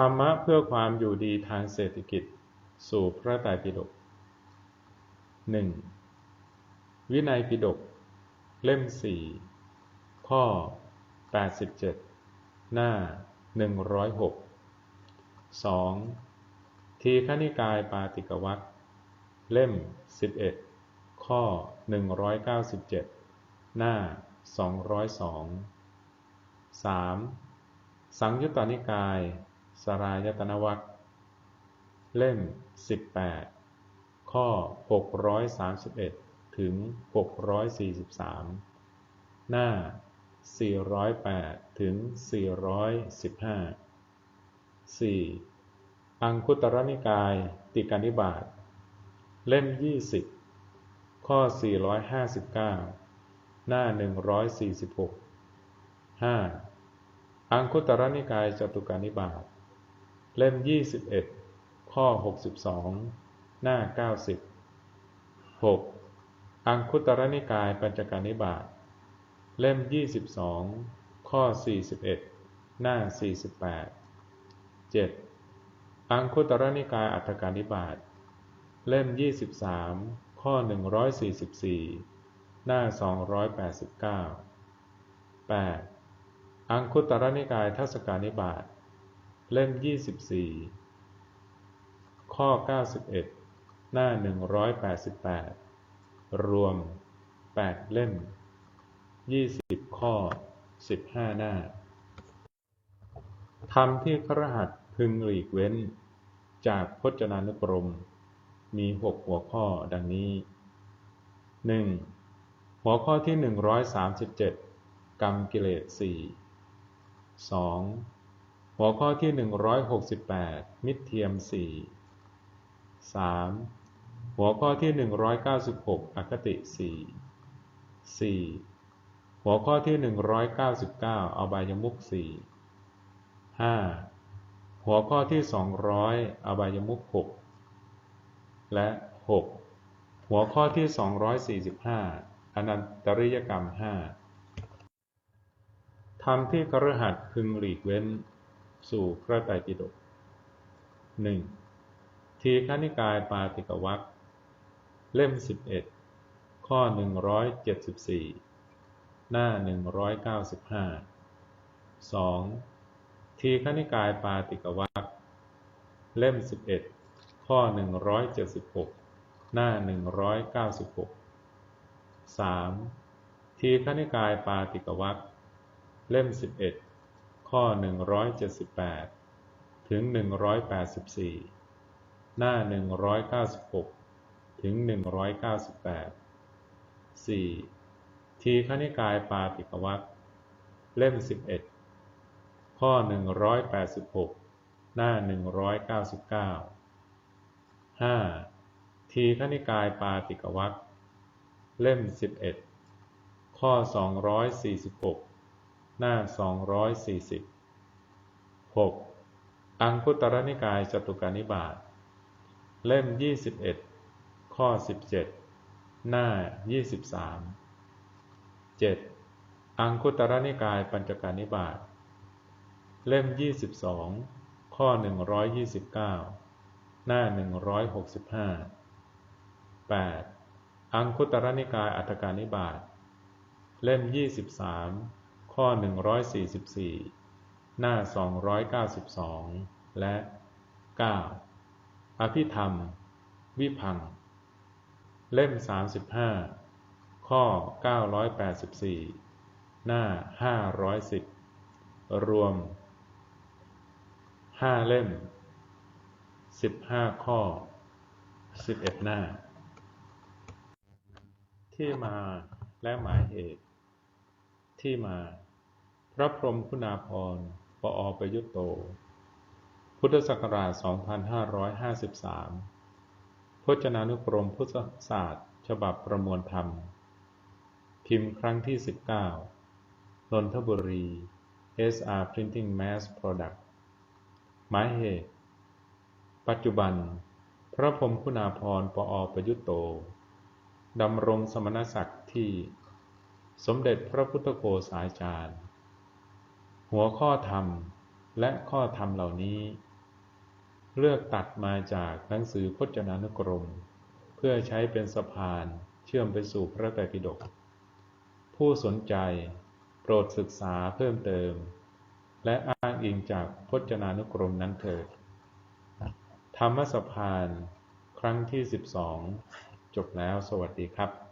ธรรมะเพื่อความอยู่ดีทางเศรษฐกิจ สู่พระไตรปิฎกหนึ่งวินัยปิฎกเล่มสี่ข้อแปดสิบเจ็ดหน้าหนึ่งร้อยหกสองทีฆนิกายปาติกวัตเล่มสิบเอ็ดข้อหนึ่งร้อยเก้าสิบเจ็ดหน้าสองร้อยสองสามสังยุตตนิกาย สรายตนวัตเล่มสิบแปดข้อหกร้อยสามสิบเอ็ดถึงหกร้อยสี่สิบสามหน้าสี่ร้อยแปดถึงสี่ร้อยสิบห้าสี่อังคุตรนิกาย ติกานิบาตเล่มยี่สิบข้อสี่ร้อยห้าสิบเก้าหน้าหนึ่งร้อยสี่สิบหกห้าอังคุตรนิกายจตุกานิบาต เล่มยี่สิบเอ็ดข้อหกสิบองหน้าเก้าสิบหกอังคุตรนิกายปัญจการนิบาตเล่มยี่สิบองข้อสี่สิบเอ็ดหน้าสี่สิบแปดเจ็ดอังคุตรนิกายอัฏฐการนิบาตเล่มยี่สิบามข้อหนึ่งร้อยสสีิบสี่หน้าสองร้อยแปดสิบเก้าแปดอังคุตรนิกายทัศการนิบาต เล่มยี่สิบี่ข้อเก้าสิบเอ็ดหน้าหนึ่งร้อยแปดสิบแปดรวมแปดเล่มยี่สิบข้อสิบห้าหน้าธรรมที่ครหัสพึงหลีกเว้น จากพจนานุกรม มีหกหัวข้อดังนี้หนึ่งหัวข้อที่หนึ่งร้อยสามสิบเจ็ดกรรมกิเลสสี่สอง หัวข้อที่หนึ่งร้อยหกสิบแปดมิตรเทียมสี่สามหัวข้อที่หนึ่งร้อยเก้าสิบหกอคติสี่สี่หัวข้อที่หนึ่งร้อยเก้าสิบเก้าอบายมุขสี่ห้าหัวข้อที่สองร้อยอบายมุขหกและหกหัวข้อที่สองร้อยสี่สิบห้าอนันตริยกรรมห้าธรรมที่กระหัตพึงหลีกเว้น สู่พระไตรปิฎกหนึ่งทีฆนิกายปาติกวัคเล่มสิบเอ็ดข้อหนึ่งร้อยเจ็ดสิบสี่หน้าหนึ่งร้อยเก้าสิบห้าสองทีฆนิกายปาติกวัคเล่มสิบเอ็ดข้อหนึ่งร้อยเจ็ดสิบหกหน้าหนึ่งร้อยเก้าสิบหกสามทีฆนิกายปาติกวัคเล่มสิบเอ็ด ข้อหนึ่งร้อยเจ็ดสิบแปดถึงหนึ่งร้อยแปดสิบสี่หน้าหนึ่งร้อยเก้าสิบหกถึงหนึ่งร้อยเก้าสิบแปดสี่ทีฆนิกายปาติกวัคเล่มสิบเอ็ดข้อหนึ่งร้อยแปดสิบหกหน้าหนึ่งร้อยเก้าสิบเก้าห้าทีฆนิกายปาติกวัคเล่มสิบเอ็ดข้อสองร้อยสี่สิบ หน้าสองร้อยสี่สิบหกอังคุตรนิกายจตุการนิบาตเล่มยี่สิบเอ็ดข้อสิบเจ็ดหน้ายี่สิบสามเจ็ดอังคุตรนิกายปัญจการนิบาตเล่มยี่สิบสองข้อหนึ่งร้อยยี่สิบเก้าหน้าหนึ่งร้อยหกสิบห้าแปดอังคุตรนิกายอัฏฐการนิบาตเล่มยี่สิบสาม ข้อหนึ่งร้อยสี่สิบสี่หน้าสองร้อยเก้าสิบสองและเก้าอภิธรรม วิพัง เล่มสามสิบห้าข้อเก้าร้อยแปดสิบสี่หน้าห้าร้อยสิบรวมห้าเล่มสิบห้าข้อสิบเอ็ดหน้า ที่มาและหมายเหตุที่มา ระพรหมคุณาภรปอประยุตโต พุทธศักราช 2553 พจนานุกรมพุทธศาสตร์ ฉบับประมวลธรรม พิมพ์ครั้งที่ 19 นนทบุรี SR Printing Mass Product หมายเหตุ ปัจจุบัน พระพรหมคุณาภรปอประยุตโต ดำรงสมณศักดิ์ที่ สมเด็จพระพุทธโฆษาจารย์ หัวข้อธรรมและข้อธรรมเหล่านี้ เลือกตัดมาจากหนังสือพจนานุกรม เพื่อใช้เป็นสะพานเชื่อมไปสู่พระไตรปิฎกผู้สนใจโปรดศึกษาเพิ่มเติม และอ้างอิงจากพจนานุกรมนั้นเถิด ธรรมสะพานครั้งที่ 12 จบแล้วสวัสดีครับ